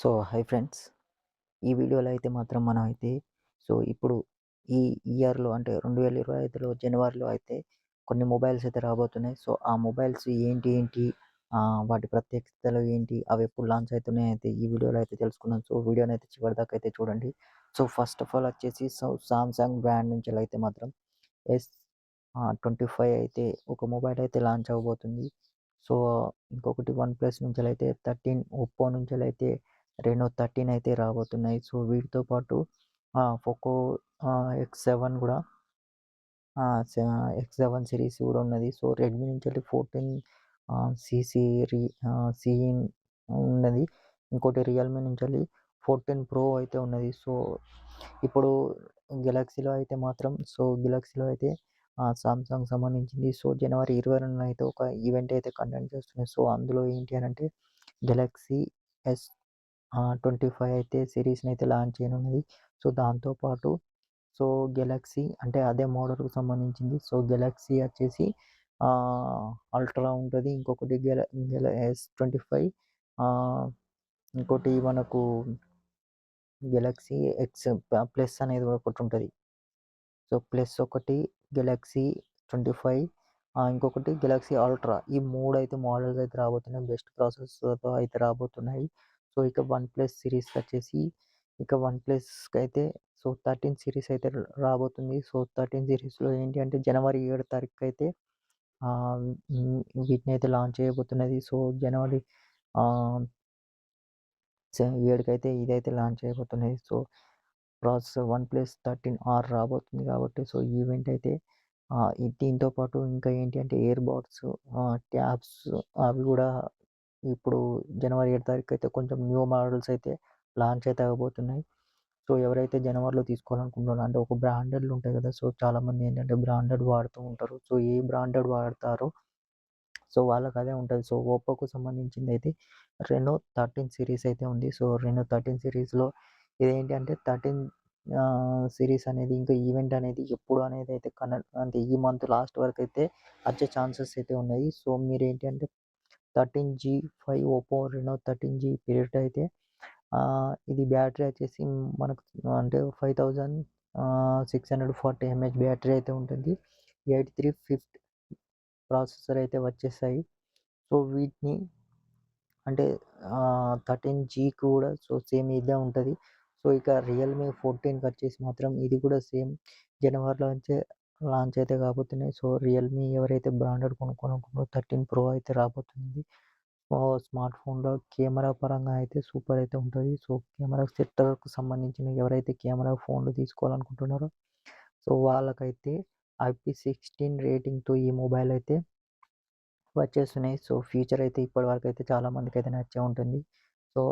So hi friends ఈ వీడియోలో అయితే మాత్రం మనం అయితే సో ఇప్పుడు ఈ ఇయర్లో అంటే రెండు వేల ఇరవై ఐదులో జనవరిలో అయితే కొన్ని మొబైల్స్ అయితే రాబోతున్నాయి. సో ఆ మొబైల్స్ ఏంటి ఏంటి వాటి ప్రత్యేకతలు ఏంటి అవి ఎప్పుడు లాంచ్ అవుతున్నాయి అయితే ఈ వీడియోలో అయితే తెలుసుకున్నాం సో వీడియోని అయితే చివరి దాకా అయితే చూడండి. సో ఫస్ట్ ఆఫ్ ఆల్ వచ్చేసి సో సామ్సంగ్ బ్రాండ్ నుంచి అయితే మాత్రం ఎస్ ట్వంటీ ఫైవ్ అయితే ఒక మొబైల్ అయితే లాంచ్ అవ్వబోతుంది. సో ఇంకొకటి వన్ ప్లస్ నుంచి అయితే థర్టీన్ ఒప్పో నుంచి అయితే రెనో థర్టీన్ అయితే రాబోతున్నాయి. సో వీటితో పాటు పోకో ఎక్స్ సెవెన్ కూడా ఎక్స్ సెవెన్ సిరీస్ కూడా ఉన్నది. సో రెడ్మీ నుంచి వెళ్ళి ఫోర్టీన్ సిసి సిఇన్ ఉన్నది. ఇంకోటి రియల్మీ నుంచి వెళ్ళి ఫోర్టీన్ ప్రో అయితే ఉన్నది. సో ఇప్పుడు గెలాక్సీలో అయితే మాత్రం సో గెలాక్సీలో అయితే సామ్సంగ్ సంబంధించింది. సో జనవరి ఇరవై రెండున అయితే ఒక ఈవెంట్ అయితే కండక్ట్ చేస్తున్నాయి. సో అందులో ఏంటి అని అంటే గెలాక్సీ ఎస్ ట్వంటీ ఫైవ్ అయితే సిరీస్ని అయితే లాంచ్ చేయనున్నది. సో దాంతోపాటు సో గెలాక్సీ అంటే అదే మోడల్కి సంబంధించింది. సో గెలాక్సీ వచ్చేసి అల్ట్రా ఉంటుంది. ఇంకొకటి గెలా గెలా ఎస్ ట్వంటీ ఫైవ్. ఇంకోటి మనకు గెలాక్సీ ఎక్స్ ప్లస్ అనేది ఒకటి ఉంటుంది. సో ప్లస్ ఒకటి గెలాక్సీ ట్వంటీ ఫైవ్. ఇంకొకటి గెలాక్సీ అల్ట్రా. ఈ మూడు అయితే మోడల్స్ అయితే రాబోతున్నాయి. బెస్ట్ ప్రాసెస్తో అయితే రాబోతున్నాయి. సో ఇక వన్ ప్లస్ సిరీస్ వచ్చేసి ఇక వన్ ప్లస్కి అయితే సో థర్టీన్ సిరీస్ అయితే రాబోతుంది. సో థర్టీన్ సిరీస్లో ఏంటి అంటే జనవరి ఏడు తారీఖు అయితే వీటిని అయితే లాంచ్ చేయబోతున్నది. సో జనవరి ఏడుకైతే ఇదైతే launch చేయబోతున్నది. So processor OnePlus thirteen R రాబోతుంది కాబట్టి సో ఈవెంట్ అయితే దీంతో పాటు ఇంకా ఏంటి అంటే ఇయర్ బాడ్స్ ట్యాబ్స్ అవి కూడా ఇప్పుడు జనవరి ఏడు తారీఖు అయితే కొంచెం న్యూ మోడల్స్ అయితే లాంచ్ అయితే అవ్వబోతున్నాయి. సో ఎవరైతే జనవరిలో తీసుకోవాలనుకుంటున్నారో అంటే ఒక బ్రాండెడ్ ఉంటాయి కదా సో చాలామంది ఏంటంటే బ్రాండెడ్ వాడుతూ ఉంటారు. సో ఏ బ్రాండెడ్ వాడతారో సో వాళ్ళకి అదే ఉంటుంది. సో ఓప్పోకు సంబంధించింది అయితే రెనో థర్టీన్ సిరీస్ అయితే ఉంది. సో రెనో థర్టీన్ సిరీస్లో ఇదేంటి అంటే థర్టీన్ సిరీస్ అనేది ఇంకా ఈవెంట్ అనేది ఎప్పుడు అనేది అయితే కనెక్ట్ అంటే ఈ మంత్ లాస్ట్ వరకు అయితే వచ్చే ఛాన్సెస్ అయితే ఉన్నాయి. సో మీరు ఏంటి అంటే thirteen G five Oppo Reno thirteen G period అయితే ఇది బ్యాటరీ వచ్చేసి మనకు అంటే five thousand six hundred forty MH battery అయితే ఉంటుంది. ఎయిట్ త్రీ ఫిఫ్త్ ప్రాసెసర్ అయితే వచ్చేసాయి సో వీటిని అంటే థర్టీన్ జీ కూడా సో సేమ్ ఇదే ఉంటుంది. సో ఇక రియల్మీ ఫోర్టీన్కి వచ్చేసి మాత్రం ఇది కూడా సేమ్ జనవరిలో వచ్చే లాంచ్ అయితే కాబోతున్నాయి. సో రియల్మీ ఎవరైతే బ్రాండెడ్ కొనుక్కోనుకుంటారో థర్టీన్ ప్రో అయితే రాబోతుంది. స్మార్ట్ ఫోన్లో కెమెరా పరంగా అయితే సూపర్ అయితే ఉంటుంది. సో కెమెరా సెట్టర్కు సంబంధించిన ఎవరైతే కెమెరా ఫోన్లు తీసుకోవాలనుకుంటున్నారో సో వాళ్ళకైతే ఐపీ సిక్స్టీన్ రేటింగ్తో ఈ మొబైల్ అయితే వచ్చేస్తున్నాయి. సో ఫ్యూచర్ అయితే ఇప్పటి వరకు అయితే చాలా మందికి అయితే నచ్చే ఉంటుంది. సో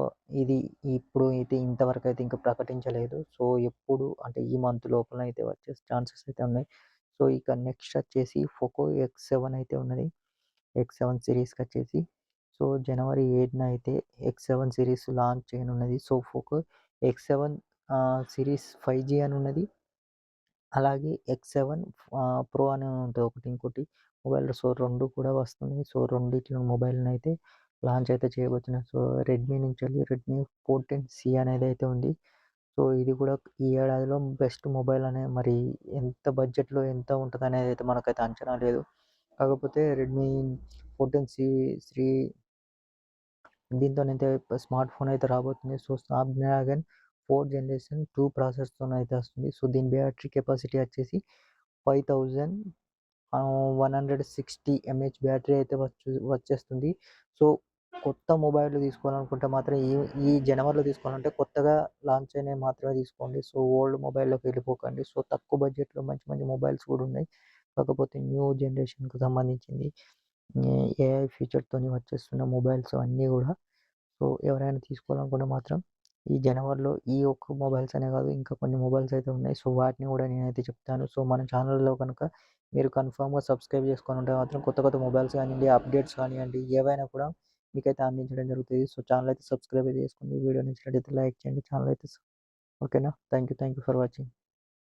ఇది ఇప్పుడు అయితే ఇంతవరకు అయితే ఇంకా ప్రకటించలేదు. సో ఎప్పుడు అంటే ఈ మంత్ లోపల అయితే వచ్చే ఛాన్సెస్ అయితే ఉన్నాయి. సో ఇక నెక్స్ట్ వచ్చేసి ఫోకో ఎక్స్ సెవెన్ అయితే ఉన్నది. ఎక్స్ సెవెన్ సిరీస్కి వచ్చేసి. సో జనవరి ఎయిట్న అయితే X seven series launch చేయనున్నది. So Poco X seven series five G అని ఉన్నది. అలాగే ఎక్స్ సెవెన్ ప్రో అని ఉంటుంది ఒకటి ఇంకోటి. మొబైల్ సో రెండు కూడా వస్తున్నాయి. సో రెండిట్లో మొబైల్ని అయితే లాంచ్ అయితే చేయబోతున్నాయి సో రెడ్మీ నుంచి వెళ్ళి రెడ్మీ ఫోర్టీన్ సి అనేది అయితే ఉంది. సో ఇది కూడా ఈ ఏడాదిలో బెస్ట్ మొబైల్ అనే మరి ఎంత బడ్జెట్లో ఎంత ఉంటుంది అనేది అయితే మనకైతే అంచనా లేదు. కాకపోతే రెడ్మీ ఫోర్టీన్ సి త్రీ దీంతోనైతే స్మార్ట్ ఫోన్ అయితే రాబోతుంది. So Snapdragon four generation two ప్రాసెస్తో అయితే వస్తుంది. సో దీని బ్యాటరీ కెపాసిటీ వచ్చేసి five thousand one hundred sixty MH battery అయితే వచ్చే వచ్చేస్తుంది. సో కొత్త మొబైల్ తీసుకోవాలనుకుంటే మాత్రం ఈ ఈ జనవరిలో తీసుకోవాలంటే కొత్తగా లాంచ్ అయినవి మాత్రమే తీసుకోండి. సో ఓల్డ్ మొబైల్లోకి వెళ్ళిపోకండి. సో తక్కువ బడ్జెట్లో మంచి మంచి మొబైల్స్ కూడా ఉన్నాయి. కాకపోతే న్యూ జనరేషన్కి సంబంధించింది ఏఐ ఫీచర్తో వచ్చేస్తున్న మొబైల్స్ అన్నీ కూడా. సో ఎవరైనా తీసుకోవాలనుకుంటే మాత్రం ఈ జనవరిలో ఈ ఒక్క మొబైల్స్ అనే కాదు ఇంకా కొన్ని మొబైల్స్ అయితే ఉన్నాయి. సో వాటిని కూడా నేనైతే చెప్తాను. సో మన ఛానల్లో కనుక మీరు కన్ఫామ్గా సబ్స్క్రైబ్ చేసుకొని ఉంటే మాత్రం కొత్త కొత్త మొబైల్స్ కానివ్వండి అప్డేట్స్ కానివ్వండి ఏవైనా కూడా మీకైతే అందించడం జరుగుతుంది. సో ఛానల్ అయితే సబ్స్క్రైబ్ అయితే చేసుకోండి. వీడియో నచ్చినట్టయితే లైక్ చేయండి. ఛానల్ అయితే ఓకేనా? Thank you thank you for watching.